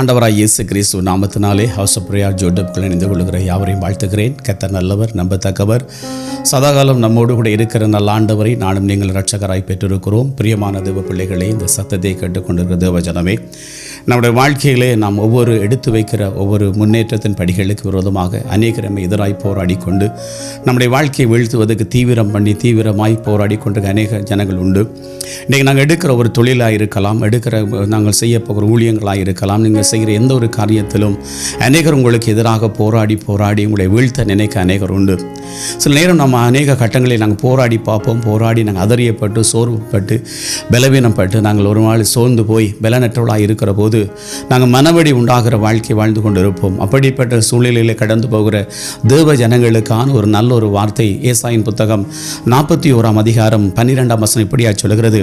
ஆண்டவராய் இயேசு கிறிஸ்து நாமத்தினாலே ஹவுஸ் ஆஃப் பிரேயர் இணைந்து கொள்கிற யாவரையும் வாழ்த்துகிறேன். கத்த நல்லவர் நம்பத்தக்கவர். சதாகாலம் நம்மோடு கூட இருக்கிற நல்ல ஆண்டவரை நானும் நீங்கள் ரட்சகராய் பெற்றிருக்கிறோம். பிரியமான தேவ பிள்ளைகளை இந்த சத்தத்தை கேட்டுக்கொண்டிருக்கிற தேவ ஜனமே நம்முடைய வாழ்க்கையிலே நாம் ஒவ்வொரு எடுத்து வைக்கிற ஒவ்வொரு முன்னேற்றத்தின் படிகளுக்கு விரோதமாக அநேகர் நம்மை எதிராய் போராடி கொண்டு நம்முடைய வாழ்க்கையை வீழ்த்துவதற்கு தீவிரம் பண்ணி தீவிரமாய் போராடி கொண்டு அநேக ஜனங்கள் உண்டு. இன்றைக்கி நாங்கள் எடுக்கிற ஒரு தொழிலாக இருக்கலாம் எடுக்கிற நாங்கள் செய்ய போகிற ஊழியங்களாக இருக்கலாம் நீங்கள் செய்கிற எந்த ஒரு காரியத்திலும் அநேகர் உங்களுக்கு எதிராக போராடி போராடி உங்களை வீழ்த்த நினைக்க அநேகர் உண்டு. சில நேரம் நம்ம அநேக கட்டங்களில் நாங்கள் போராடி பார்ப்போம் போராடி நாங்கள் அதறியப்பட்டு சோர்வுப்பட்டு பலவீனப்பட்டு நாங்கள் ஒரு நாள் சோர்ந்து போய் பலனற்றவளாக இருக்கிற போது நாங்கள் மனவெடி உண்டாகிற வாழ்க்கை வாழ்ந்து கொண்டிருப்போம். அப்படிப்பட்ட சூழ்நிலையில் கடந்து போகிற தேவ ஜனங்களுக்கான ஒரு நல்ல ஒரு வார்த்தை ஏசாயின் புத்தகம் நாற்பத்தி ஓராம் அதிகாரம் பன்னிரெண்டாம் வசனம் இப்படியா சொல்கிறது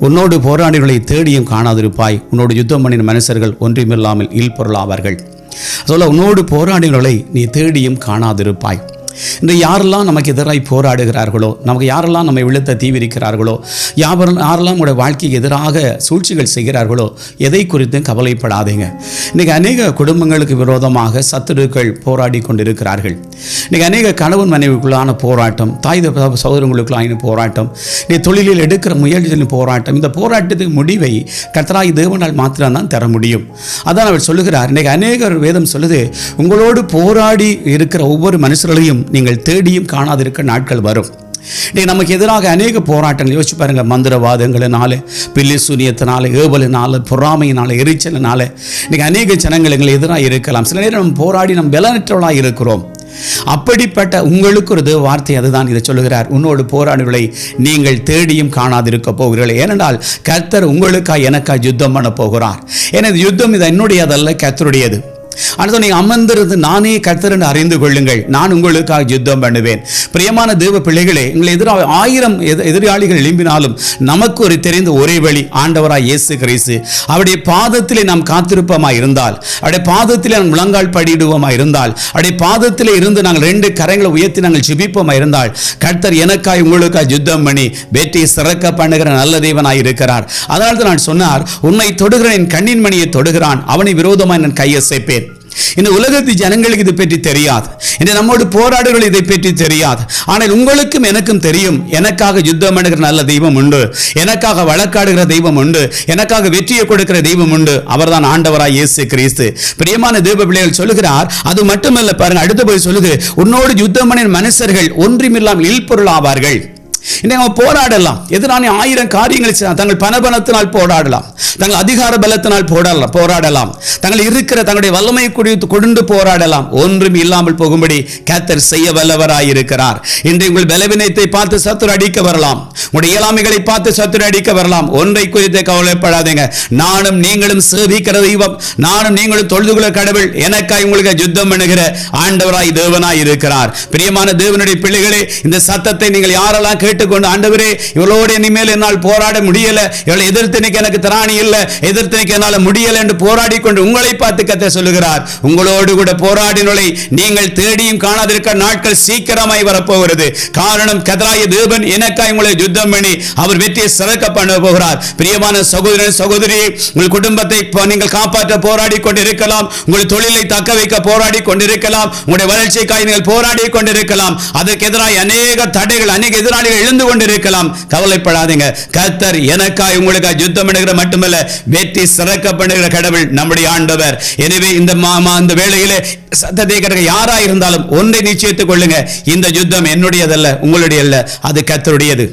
உன்னோடு போராடிகளை தேடியும் காணாதிருப்பாய். உன்னோடு யுத்தம் பண்ணின மனுஷர்கள் ஒன்றுமில்லாமல் இல்பொருளாவார்கள். சொல்ல உன்னோடு போராடிகளை நீ தேடியும் காணாதிருப்பாய். இந்த யாரெல்லாம் நமக்கு எதிராய் போராடுகிறார்களோ நமக்கு யாரெல்லாம் நம்மை விழுத்த தீவிரிக்கிறார்களோ யாவரும் யாரெல்லாம் உங்களுடைய வாழ்க்கைக்கு எதிராக சூழ்ச்சிகள் செய்கிறார்களோ எதை குறித்தும் கவலைப்படாதீங்க. இன்றைக்கி அநேக குடும்பங்களுக்கு விரோதமாக சத்துருக்கள் போராடி கொண்டிருக்கிறார்கள். இன்றைக்கி அநேக கணவன் மனைவிக்குள்ளான போராட்டம் தாய் சகோதரங்களுக்குள்ளான போராட்டம் நீ தொழிலில் எடுக்கிற முயற்சிகளின் போராட்டம் இந்த போராட்டத்துக்கு முடிவை கர்த்தராய் தேவனால் மாத்திரம்தான் தர முடியும். அதான் அவர் சொல்லுகிறார். இன்றைக்கி அநேகர் வேதம் சொல்லுது உங்களோடு போராடி இருக்கிற ஒவ்வொரு மனுஷர்களையும் நீங்கள் தேடியும் காணாதிருக்க நாட்கள் வரும். இன்னைக்கு நமக்கு எதிராக அநேக போராட்டங்கள். யோசிச்சு பாருங்க மந்திரவாதங்களினால பில்லி சூனியத்தினால ஏவலினால பொறாமையினால எரிச்சலினால இன்றைக்கி அநேக ஜனங்கள் எங்களை எதிராக இருக்கலாம். சில நேரம் நம்ம போராடி நம்ம பலனற்றவளாக இருக்கிறோம். அப்படிப்பட்ட உங்களுக்கு ஒரு தேவ வார்த்தை அதுதான். இதை சொல்லுகிறார் உன்னோடு போராடுகளை நீங்கள் தேடியும் காணாதிருக்க போகிறீர்கள். ஏனென்றால் கர்த்தர் உங்களுக்கா எனக்கா யுத்தம் பண்ண போகிறார். எனது யுத்தம் இது என்னுடையதல்ல கர்த்தருடையது. அடுத்து நீ அமர்ந்திருந்து நானே கர்த்தர்னு அறிந்து கொள்ளுங்கள். நான் உங்களுக்காக யுத்தம் பண்ணுவேன். பிரியமான தேவ பிள்ளைகளே எங்களை எதிராக ஆயிரம் எதிராளிகள் எழும்பினாலும் நமக்கு ஒரு தெரிந்த ஒரே வழி ஆண்டவராய் இயேசு கிறிஸ்து. அவருடைய பாதத்திலே நாம் காத்திருப்பமா இருந்தால் அவருடைய பாதத்திலே நாம் முழங்கால் படியிடுவோமா இருந்தால் அவருடைய பாதத்திலே இருந்து நாங்கள் ரெண்டு கரங்களை உயர்த்தி நாங்கள் ஜிபிப்போமா இருந்தால் கர்த்தர் எனக்காய் உங்களுக்காய் யுத்தம் பண்ணி வெற்றி சிறக்க பண்ணுகிற நல்ல தேவனாய் இருக்கிறார். அதனால தான் நான் சொன்னார் உன்னை தொடுகிற என் கண்ணின் மணியை தொடுகிறான் அவனை விரோதமாய் நான் கையசைப்பேன். இந்த உலகத்து ஜனங்களுக்கு இதை பற்றி தெரியாது. இந்த நம்மோடு போராடுகள் இதை பற்றி தெரியாது. ஆனால் உங்களுக்கும் எனக்கும் தெரியும் எனக்காக யுத்தம் பண்ணுகிற நல்ல தெய்வம் உண்டு. எனக்காக வழக்காடுகிற தெய்வம் உண்டு. எனக்காக வெற்றியை கொடுக்கிற தெய்வம் உண்டு. அவர்தான் ஆண்டவராய் இயேசு கிறிஸ்து. பிரியமான தேவ பிள்ளைகள் சொல்லுகிறார் அது மட்டுமல்ல பாருங்க அடுத்து போய் சொல்லுது உன்னோடு யுத்தம் பண்ணின மனுஷர்கள் ஒன்றுமில்லாமல் இல்பொருள் ஆவார்கள் இன்னைக்கு நம்ம போராடலாம். எதிரான ஆயிரம் காரியங்களை தங்கள் பணபலத்தினால் போராடலாம். தங்கள் அதிகார பலத்தினால் போராடலாம் போராடலாம். தங்கள் இருக்கிற தங்களுடைய வல்லமை குறித்து கொண்டு போராடலாம். ஒன்றும் இல்லாமல் போகும்படி கேத்தர் செய்ய வல்லவராய் இருக்கிறார். இன்று உங்கள் பலவினத்தை பார்த்து சத்துரு அடிக்க வரலாம். உங்களுடைய இயலாமைகளை பார்த்து சத்துரு அடிக்க வரலாம். ஒன்றை குறித்து கவலைப்படாதீங்க. நானும் நீங்களும் சேவிக்கிற தெய்வம். நானும் நீங்களும் தொழுதுகுல கடவுள். எனக்காய் உங்களுக்கு யுத்தம் பண்ணுகிற ஆண்டவராய் தேவனாய் இருக்கிறார். பிரியமான தேவனுடைய பிள்ளைகளே இந்த சத்தத்தை நீங்கள் யாரெல்லாம் கேட்டுக்கொண்டு ஆண்டவரே இவளோடு இனிமேல் என்னால் போராட முடியல. இவளை எதிர்த்து நிற்க எனக்கு திராணி இல்லை. எதிர்த்து நிற்க என்னால் முடியல என்று போராடி கொண்டு உங்களை பார்த்து கத்த சொல்லுகிறார். உங்களோடு கூட போராடினொலை நீங்கள் தேடியும் காணாதிருக்க நாட்கள் சீக்கிரமாய் வரப்போகிறது. காரணம் கதராய தேவன் எனக்காய் உங்களை யுத்தம் பண்ணி அவர் வெற்றியை சிறக்க பண்ண போகிறார். பிரியமான சகோதரன் சகோதரி உங்கள் குடும்பத்தை நீங்கள் காப்பாற்ற போராடி கொண்டிருக்கலாம் உங்கள் தொழிலை தக்க வைக்க போராடி கொண்டிருக்கலாம் உங்களுடைய வளர்ச்சிக்காய் நீங்கள் போராடி கொண்டிருக்கலாம் அதற்கு எதிராக அநேக தடைகள் அநேக எதிராளிகள் எழுந்து கொண்டிருக்கலாம். கவலைப்படாதீங்க. கர்த்தர் எனக்காய் உங்களுக்காக யுத்தம் பண்ணுகிற மட்டுமல்ல வெற்றி சிறக்க பண்ணுகிற கடவுள் நம்முடைய ஆண்டவர். எனவே இந்த மாமா இந்த வேளையிலே சத்தத்தை கேட்க யாரா இருந்தாலும் ஒன்றை நிச்சயத்துக் கொள்ளுங்க. இந்த யுத்தம் என்னுடையதல்ல உங்களுடைய அல்ல அது கத்தருடையது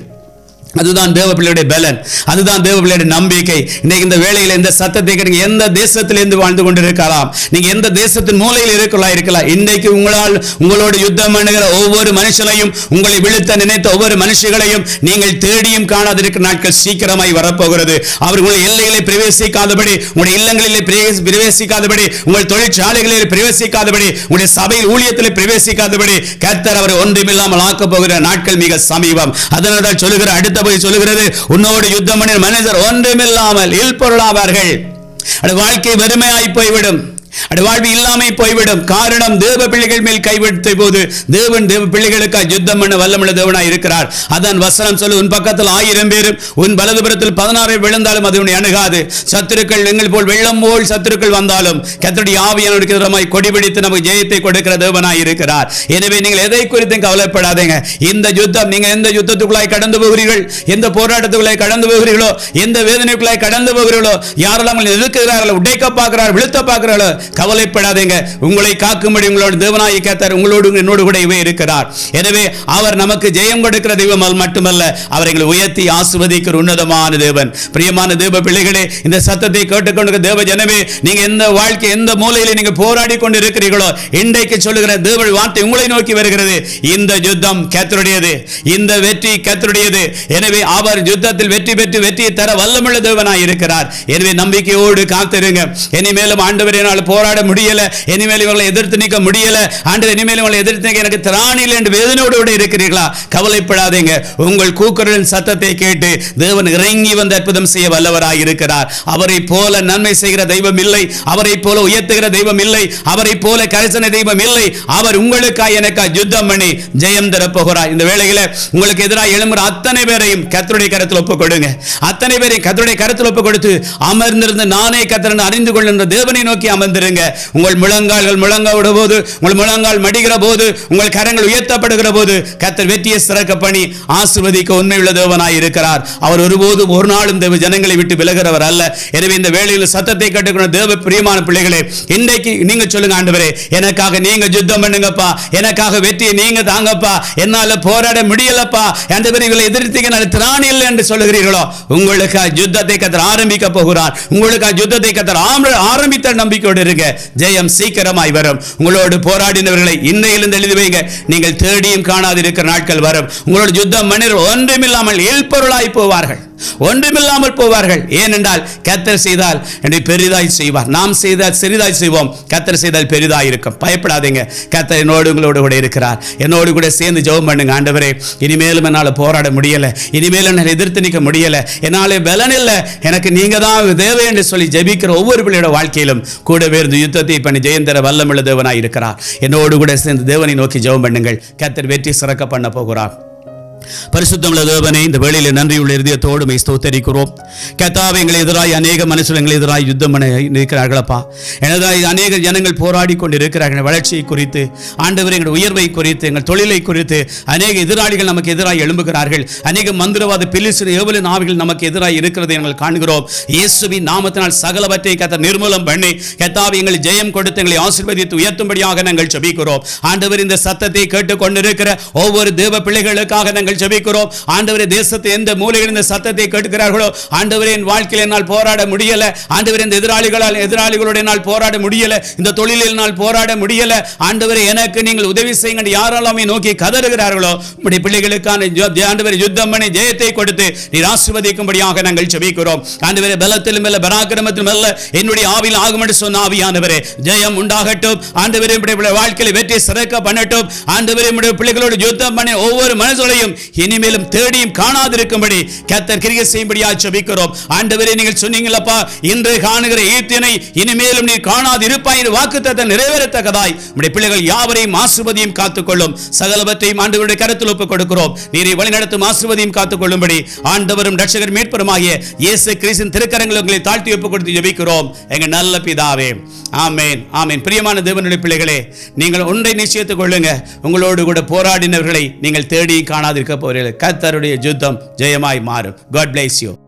அதுதான் தேவ பிள்ளையுடைய பலன். அதுதான் தேவ பிள்ளையுடைய நம்பிக்கை. இன்னைக்கு இந்த வேளையில இந்த சத்தத்தை கேட்க எந்த தேசத்திலிருந்து வாழ்ந்து கொண்டிருக்கலாம்? நீங்க எந்த தேசத்தின் மூலையில் இருக்கலாம் இருக்கலாம். இன்னைக்கு உங்களால் உங்களோட யுத்தம் பண்ணுகிற ஒவ்வொரு மனுஷனையும் உங்களை விழுத்த நினைத்த ஒவ்வொரு மனுஷர்களையும் நீங்கள் தேடியும் காணாதிருக்க நாட்கள் சீக்கிரமாய் வரப்போகிறது. அவர் உங்கள் எல்லைகளை பிரவேசிக்காதபடி உங்களுடைய இல்லங்களிலே பிரவேசிக்காதபடி உங்கள் தொழிற்சாலைகளில் பிரவேசிக்காதபடி உங்களுடைய சபையில் ஊழியத்தில் பிரவேசிக்காதபடி கர்த்தர் அவர் ஒன்றுமில்லாமல் ஆக்கப் போகிற நாட்கள் மிக சமீபம். அதனால தான் சொல்லுகிற அடுத்த போய் சொல்லுகிறது. உன்னோடு யுத்தம் பண்ணின மனிதர் ஒன்றுமில்லாமல் இல்பொருளாவார்கள். பொருளாவார்கள் வாழ்க்கை வெறுமையாய் போய்விடும். வாழ்வு இல்லாமை போய்விடும். காரணம் தேவ பிள்ளைகள் மேல் கைவிடுத்த போது தேவன் தேவ பிள்ளைகளுக்காக யுத்தம் பண்ண வல்லமுள்ள தேவனாய் இருக்கிறார். அதான் வசனம் சொல்லு உன் பக்கத்தில் ஆயிரம் பேரும் உன் வலதுபுறத்தில் பதினாறு விழுந்தாலும் அது உன்னை அணுகாது. சத்துருக்கள் எங்கள் போல் வெள்ளம் போல் சத்துருக்கள் வந்தாலும் கத்தடி ஆவியானவருக்கு விதமாய் கொடிபிடித்து நமக்கு ஜெயத்தை கொடுக்கிற தேவனாய் இருக்கிறார். எனவே நீங்கள் எதை குறித்தும் கவலைப்படாதீங்க. இந்த யுத்தம் நீங்க எந்த யுத்தத்துக்குள்ளாய் கடந்து போகிறீர்கள்? எந்த போராட்டத்துக்குள்ளாய் கடந்து போகிறீர்களோ? எந்த வேதனைக்குள்ளாய் கடந்து போகிறீர்களோ? யாரெல்லாம் எதிர்க்கிறார்களோ உடைக்க பார்க்கிறார்கள் விழுத்த பார்க்கிறார்களோ? கவலைப்படாதீங்க. உங்களை காக்கும்படி உங்களோட தேவனாய் கேத்தார் உங்களோடு என்னோடு கூடவே இருக்கிறார். எனவே அவர் நமக்கு ஜெயம் கொடுக்கிற தெய்வம் மட்டுமல்ல அவர் எங்களை உயர்த்தி ஆசிர்வதிக்கிற உன்னதமான தேவன். பிரியமான தேவ பிள்ளைகளே இந்த சத்தத்தை கேட்டுக்கொண்டு தேவ ஜனமே நீங்க எந்த வாழ்க்கை எந்த மூலையில நீங்க போராடி கொண்டு இருக்கிறீர்களோ இன்றைக்கு சொல்லுகிற தேவ வார்த்தை உங்களை நோக்கி வருகிறது. இந்த யுத்தம் கத்தருடையது இந்த வெற்றி கத்தருடையது எனவே அவர் யுத்தத்தில் வெற்றி பெற்று வெற்றியை தர வல்லமுள்ள தேவனாய் இருக்கிறார். எனவே நம்பிக்கையோடு காத்திருங்க. இனிமேலும் ஆண்டவர் என்னால் போராட முடியல. இனிமேல் இவங்களை எதிர்த்து நிற்க முடியல. ஆண்டு இனிமேல் இவங்களை எதிர்த்து நிற்க எனக்கு திராணியில் என்று வேதனையோடு கூட இருக்கிறீர்களா? கவலைப்படாதீங்க. உங்கள் கூக்குரலின் சத்தத்தை கேட்டு தேவன் இறங்கி வந்து அற்புதம் செய்ய வல்லவராய் இருக்கிறார். அவரை போல நன்மை செய்கிற தெய்வம் இல்லை. அவரை போல உயர்த்துகிற தெய்வம் இல்லை. அவரை போல கரிசன தெய்வம் இல்லை. அவர் உங்களுக்காய் எனக்கா யுத்தம் பண்ணி ஜெயம் தர போகிறார் இந்த வேளையில உங்களுக்கு எதிராக எழும்புற அத்தனை பேரையும் கத்தருடைய கருத்தில் ஒப்புக் கொடுங்க அத்தனை பேரையும் கத்தருடைய கருத்தில் ஒப்புக் கொடுத்து அமர்ந்திருந்து நானே கத்தரன் அறிந்து கொள்கின்ற தேவனை நோக்கி அமர்ந்து அமர்ந்திருங்க உங்கள் முழங்கால்கள் முழங்க போது உங்கள் முழங்கால் மடிகிற போது உங்கள் கரங்கள் உயர்த்தப்படுகிற போது கத்தர் வெற்றியை சிறக்க பணி ஆசிர்வதிக்க உண்மையுள்ள தேவனாய் இருக்கிறார். அவர் ஒருபோதும் ஒரு நாளும் தேவ ஜனங்களை விட்டு விலகிறவர் அல்ல. எனவே இந்த வேளையில் சத்தத்தை கட்டுக்கிற தேவ பிரியமான பிள்ளைகளே இன்றைக்கு நீங்க சொல்லுங்க ஆண்டவரே எனக்காக நீங்க யுத்தம் பண்ணுங்கப்பா எனக்காக வெற்றியை நீங்க தாங்கப்பா என்னால போராட முடியலப்பா அந்த பிரிவுகளை எதிர்த்தீங்க நான் திராணி இல்லை என்று சொல்லுகிறீர்களோ உங்களுக்கு யுத்தத்தை கத்தர் ஆரம்பிக்க போகிறார். உங்களுக்கு யுத்தத்தை கத்தர் ஆரம்பித்த நம்பிக்கையோடு இருங்க ஜெயம் சீக்கிரமாய் வரும். உங்களோடு போராடினவர்களை இன்னையிலிருந்து எழுதி வைங்க. நீங்கள் தேடியும் காணாதிருக்கிற நாட்கள் வரும். உங்களோட யுத்தம் மனிதர் ஒன்றுமில்லாமல் இல்பொருளாய் போவார்கள். ஒன்றுமில்லாமல் போவார்கள். ஏனென்றால் கத்தர் செய்தால் என்னை பெரிதாய் செய்வார். நாம் செய்தால் சிறிதாய் செய்வோம். கத்தர் செய்தால் பெரிதாய் இருக்கும் பயப்படாதீங்க. கத்தர் என்னோடு உங்களோடு கூட இருக்கிறார். என்னோடு கூட சேர்ந்து ஜெபம் பண்ணுங்க. ஆண்டவரே இனிமேலும் என்னால் போராட முடியல. இனிமேலும் என்னால் எதிர்த்து நிற்க முடியல. என்னாலே பலன் இல்லை. எனக்கு நீங்கள் தான் தேவை என்று சொல்லி ஜெபிக்கிற ஒவ்வொரு பிள்ளையோட வாழ்க்கையிலும் கூடவே இருந்து யுத்தத்தை பண்ணி ஜெயந்திர வல்லமுள்ள தேவனாய் இருக்கிறார். என்னோடு கூட சேர்ந்து தேவனை நோக்கி ஜெபம் பண்ணுங்கள். கத்தர் வெற்றி சிறக்க பண்ண போகிறார். பரிசுத்தமுள்ள தேவனை இந்த வேளையில் நன்றியுள்ள இருதயத்தோடு மை ஸ்தோத்தரிக்கிறோம். கத்தாவை எங்களை எதிராய் அநேக மனுஷர்கள் எங்களை எதிராய் யுத்தம் பண்ண இருக்கிறார்களப்பா. எனதாய் அநேக ஜனங்கள் போராடி கொண்டு இருக்கிறார்கள் வளர்ச்சியை குறித்து ஆண்டவர் எங்கள் உயர்வை குறித்து எங்கள் தொழிலை குறித்து அநேக எதிராளிகள் நமக்கு எதிராக எழும்புகிறார்கள். அநேக மந்திரவாத பிலிசிறு ஏவலின் ஆவிகள் நமக்கு எதிராக இருக்கிறதை நாங்கள் காண்கிறோம். இயேசுவின் நாமத்தினால் சகலவற்றை கத்த நிர்மூலம் பண்ணி கத்தாவை எங்கள் ஜெயம் கொடுத்து எங்களை ஆசிர்வதித்து உயர்த்தும்படியாக நாங்கள் ஜெபிக்கிறோம். ஆண்டவர் இந்த சத்தத்தை கேட்டுக்கொண்டிருக்கிற ஒவ்வொரு தேவ பிள்ளைகளுக்காக நாங்கள் ஜெபிக்கிறோம். ஆண்டவரே தேசத்தை எந்த மூலையில் இந்த சத்தத்தை கேட்கிறார்களோ ஆண்டவரே என் வாழ்க்கையில் என்னால் போராட முடியல. ஆண்டவரே இந்த எதிராளிகளால் எதிராளிகளுடைய நாள் போராட முடியல. இந்த தொழிலில் என்னால் போராட முடியல. ஆண்டவரே எனக்கு நீங்கள் உதவி செய்யுங்கள் யாரெல்லாமே நோக்கி கதறுகிறார்களோ உம்முடைய பிள்ளைகளுக்கான ஜெ- யுத்தம் பண்ணி ஜெயத்தை கொடுத்து நீர் ஆசிர்வதிக்கும்படியாக நாங்கள் ஜெபிக்கிறோம். ஆண்டவரே பலத்திலும் இல்லை பராக்கிரமத்திலும் அல்ல என்னுடைய ஆவில் ஆகும் என்று சொன்ன ஆவியானவரே ஜெயம் உண்டாகட்டும். ஆண்டவரே உம்முடைய வாழ்க்கையில் வெற்றி சிறக்க பண்ணட்டும். ஆண்டவரே உம்முடைய பிள்ளைகளோடு யுத்தம் பண்ணி ஒவ்வொரு மனசோடையும் இனிமேலும் தேடியும் காணாதிருக்கும்படி கத்தர் கிரியை செய்யும்படியா ஜெபிக்கிறோம். ஆண்டவரே நீங்கள் சொன்னீங்களப்பா இன்று காணுகிற ஈத்தினை இனிமேலும் நீ காணாது இருப்பாய் வாக்குத்தத்தை நிறைவேறத்தக்கதாய். நம்முடைய பிள்ளைகள் யாவரையும் ஆசிர்வதியும் காத்துக்கொள்ளும். சகலவற்றையும் ஆண்டவருடைய கருத்தில் ஒப்புக் கொடுக்கிறோம். நீரை வழிநடத்தும் ஆசிர்வதியும் காத்துக்கொள்ளும்படி ஆண்டவரும் ரட்சகர் மீட்பருமாகிய இயேசு கிறிஸ்தின் திருக்கரங்களை உங்களை தாழ்த்தி ஒப்புக் கொடுத்து ஜெபிக்கிறோம். எங்க நல்ல பிதாவே ஆமேன் ஆமேன். பிரியமான தேவனுடைய பிள்ளைகளே நீங்கள் ஒன்றை நிச்சயத்துக் கொள்ளுங்க. உங்களோடு கூட போராடினவர்களை நீங்கள் தேடி காணாதிருக்க போரி கத்தருடைய யுத்தம் ஜெயமாய் மாறும். God place you